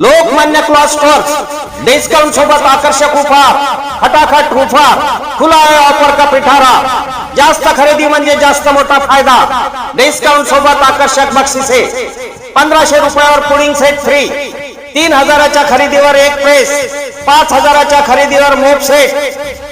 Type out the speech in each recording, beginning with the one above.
Lokmanya cloth stores discount सोबत आकर्षक उपहार फटाफट उपहार खुला आहे ऑफर का पिठारा. जास्त खरेदी म्हणजे जास्त मोठा फायदा. डिस्काउंट सोबत आकर्षक बक्षिसे. पंधराशे रुपयावर पुडिंग सेट फ्री तीन हजाराच्या खरेदीवर एक प्रेस पाच हजाराच्या खरेदीवर मोप सेट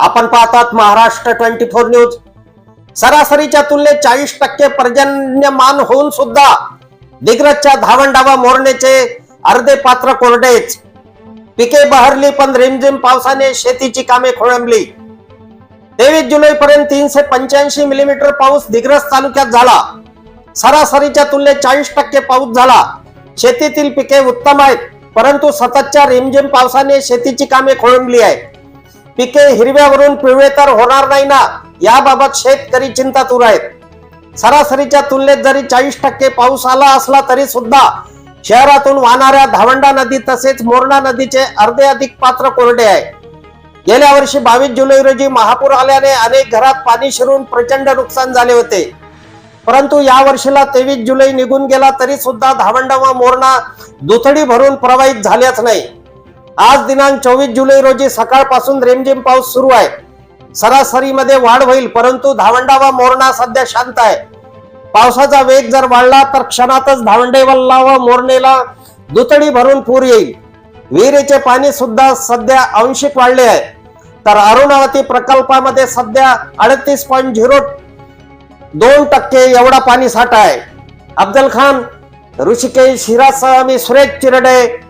आपण पाहतात महाराष्ट्र ट्वेंटी फोर न्यूज. सरासरीच्या तुलनेत चाळीस टक्के पर्जन्यमान होऊन सुद्धा दिग्रजच्या धावणडावा मोरण्याचे अर्धे पात्र कोरडेच. पिके बहरली पण रिमझिम पावसाने शेतीची कामे खोळंबली. तेवीस जुलै पर्यंत तीनशे पंच्याऐंशी मिलीमीटर पाऊस दिग्रज तालुक्यात झाला. सरासरीच्या तुलनेत चाळीस टक्के पाऊस झाला. शेतीतील पिके उत्तम आहेत परंतु सततच्या रिमझिम पावसाने शेतीची कामे खोळंबली आहेत. पिके हिरव्यावरून पिवळे तर होणार नाही ना? याबाबत शेतकरी चिंतातूर आहेत. सरासरीच्या तुलनेत जरी चाळीस टक्के पाऊस आला असला तरी सुद्धा शहरातून वाहणाऱ्या धावंडा नदी तसेच मोरणा नदीचे अर्धे अधिक पात्र कोरडे आहे. गेल्या वर्षी बावीस जुलै रोजी महापूर आल्याने अनेक घरात पाणी शिरून प्रचंड नुकसान झाले होते. परंतु या वर्षीला तेवीस जुलै निघून गेला तरी सुद्धा धावंडा व मोरणा दुथडी भरून प्रवाहित झाल्याच नाही. आज दिनांक चोवीस जुलै रोजी सकाळपासून रेमझेम पाऊस सुरू आहे. सरासरीमध्ये वाढ होईल परंतु धावंडा व मोरणा सध्या शांत आहे. पावसाचा वेग जर वाढला तर क्षणातच धावंडेवल्ला व मोरणेला दुतडी भरून पूर येईल. विहिरीचे पाणी सुद्धा सध्या अंशिक वाढले आहे. तर अरुणावती प्रकल्पामध्ये सध्या अडतीस पॉईंट झिरो दोन टक्के एवढा पाणी साठा आहे. अफजल खान ऋषिकेश हिरासह मी Suresh Chirde